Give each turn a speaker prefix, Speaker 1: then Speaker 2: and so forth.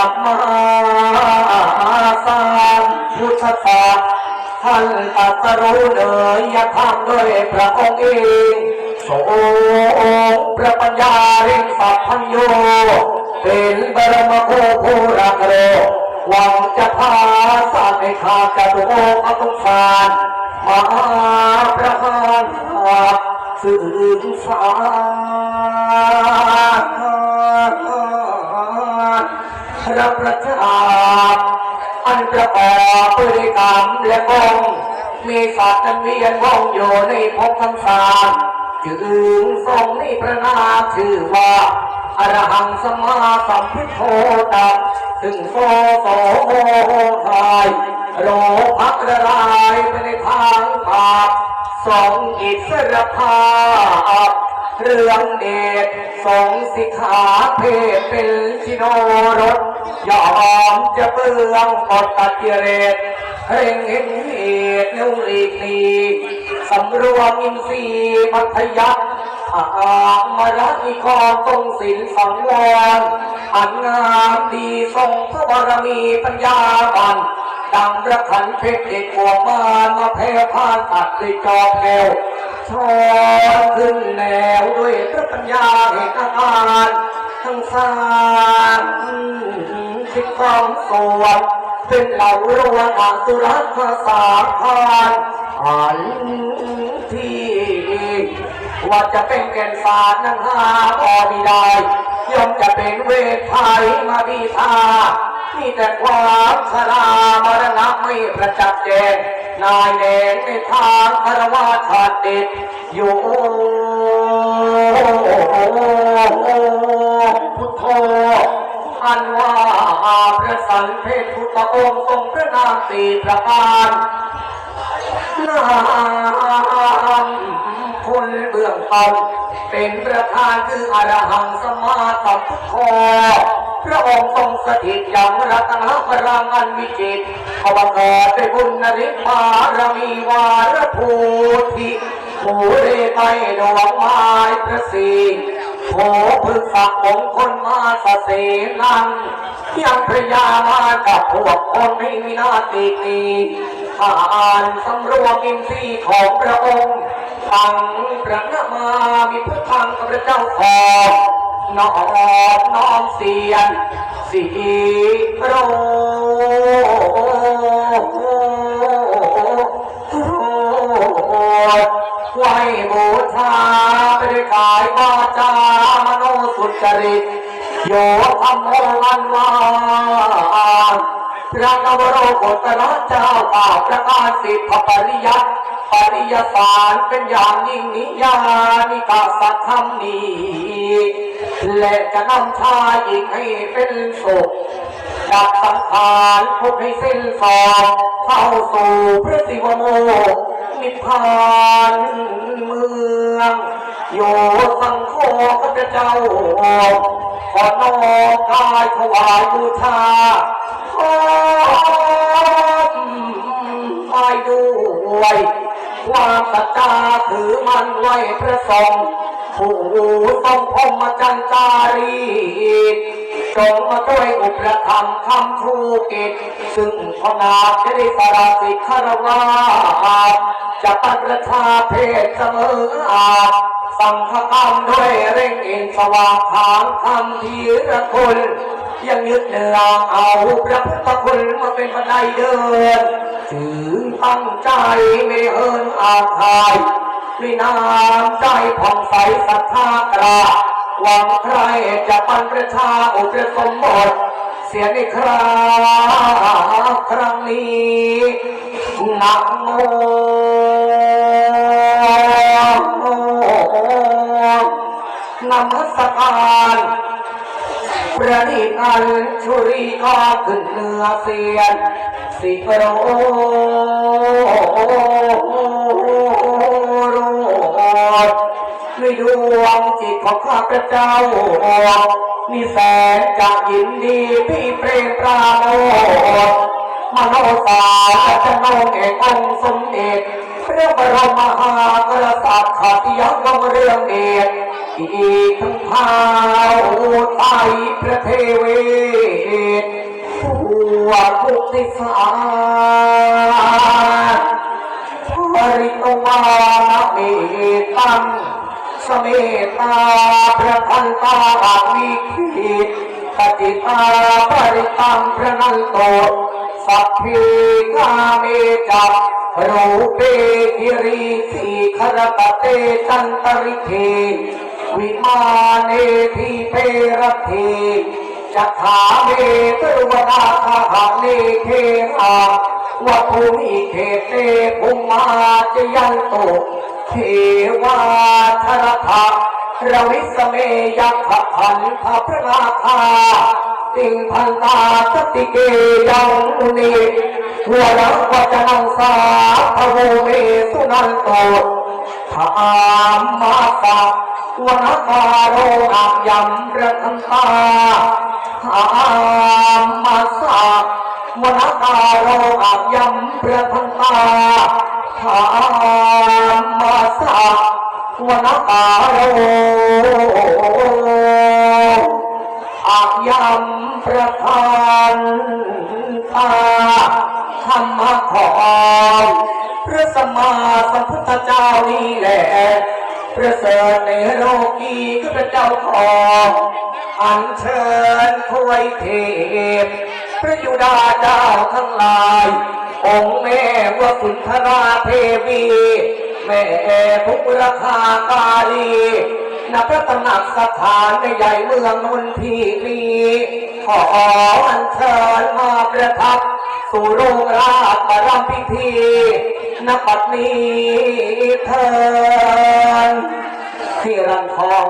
Speaker 1: ลับมาสร้างพุทธศาสท่านตรัสรู้เลยอย่าทำด้วยพระองค์เองทรงพระปัญญาเร่งสัพพัญโยเป็นบรมโคผู้รักโลกหวังจะพาสาในขาดกระดูกอตุสารมาประหารสื่อสาร ระประชาอันประกอบพฤติกรรมและกงมีสัตว์นั้นเวียนว่องอยู่ในภพทั้งสามจึงทรงในพระนาชื่อว่าอรหังสมาสัมพุทโธตัสถึงโซโสโมทายโลภักละลายไปในทางบาปสองอิสรภาพ เรื่องเดชสงสิขาเพศเป็นชิโนรสยอมจะเบืองกดตัดกิเรศเร่งเห็นเหตุนิ้วรีกนีสำรวมอินทรีย์มัธยัติอามารันิกรทรงศีลสังวรอันงามดีทรงพระบารมีปัญญาบันดังระขันเพชรเอกบวมารมาแพ้พานตัดด้วยจอบแถว ชอนขึ้นแนวด้วยพระปัญญาเหตุการณ์ทั้งสามสิบสองส่วนเป็นเหล่ารวนอสุรักษาสาพานอันที่ว่าจะเป็นแก่นสารนั้นหาพอดีได้ย่อมจะเป็นเวทไทยมาบีทา มีแต่ความชรามรณะไม่ประจักษ์แจงนายแนงในทางคารวะชาติเด็ดอยู่พุทโธอันว่าพระสันเพศพุทธองค์ทรงพระนามสี่ประการนามคุณเบื้องต้นเป็นประธานคืออรหังสมมาสัมพุทโธ พระองค์ทรงสถิตอย่างรัตนพลังอันวิจิตรขบังเกิดด้วยบุญนริบารมีวารภูธิภูเรไตดวงไม้พระศรีโผพึกษมงคลมาสเสนังยังพระยามากับพวกคนไม่มีหน้าตีนีทานสำรวมอินทรีย์ของพระองค์ฟังพระนามามีพระทังกับพระเจ้าขอ นอมน้อมเสียนสีโรไหวบูชาไปด้วยกายวาจามโนสุจริตโยธรรมโมอันวานพระนวโรโกตระเจ้าป่าประกาศสิทธปริยัติปริยสารเป็นอย่างยิ่งนิยานิกาสักคำนี้ และจะนำชายหญิงให้เป็นสุขดับสังขารพุทให้สิ้นสองเข้าสู่พระสิวโมกข์นิพพานเมืองโยสังโฆข้าพเจ้าขอนอกายถวายบูชาขอไปด้วยความศรัทธาถือมันไว้พระสงฆ์ ผู้ทรงพรมจันจารีจงมาช่วยอุปธรรมคำชูกิจ ซึ่งพนาจะได้สารสิคารวาจะปันประชาเพศเสมออาจสังฆกรรมด้วยเร่งเอ็นสว่างทางคำทีระคุณยังยึดเนืองเอาพระพุทธคุณมาเป็นบันไดเดิน ถึงตั้งใจไม่เอินอาทาย มีน้ำใจผ่องใสศรัทธากราหวังใครจะปันประชาอุปสมบทเสียในคราครั้งนี้นะโมนมัสการประดิษฐ์อันชุรีก็ขึ้นเนื้อเสียนสิโร ดวงจิตของข้าพเจ้ามีแสนจะยินดีพี่เปรมปราโมทมโนสาจะโนงเอกองสมเด็จพระบรมมหากษัตริย์ขัตยักษ์เรื่องเดชอีกทั้งพาวไตพระเทวีติสารปริตวานะเมตัง เมตาพระพันตาอาวิคิตปฏิตาปริตังพระนันโตสัพเพกาเมจักรูเปกิรีสีขรตเตจันตริเทวิมาเนทีเพรเทจักขาเมตวนาคาหาเนเทอาวัภูมิเขเตภุมมาจยันโต เทวาชรภะระวิสเมยักขพันธพระนาคาติงพันตาสติเกยังมุนีหัวรังวัจนังสาพโวเมสุนันโตธามมาสะวนาคาโรอักยำระทันตาธามมาสะวนาคาโรอักยำระทันตา ตาธรรมของพระสมมาสัมพุทธเจ้านี่แหละประเสริฐในโลกีก็เป็นเจ้าของอัญเชิญถวยเทพพระยุดาเจ้าทั้งหลาย องค์แม่ว่าสุนทราเทวี แม่ทุกรคาคาลี ณพระตำหนักสถานในใหญ่เมืองนนทีนีขออัญเชิญมาประทับ สู่โรงราชปรมพิธีณบัดนี้เถินที่รันทอง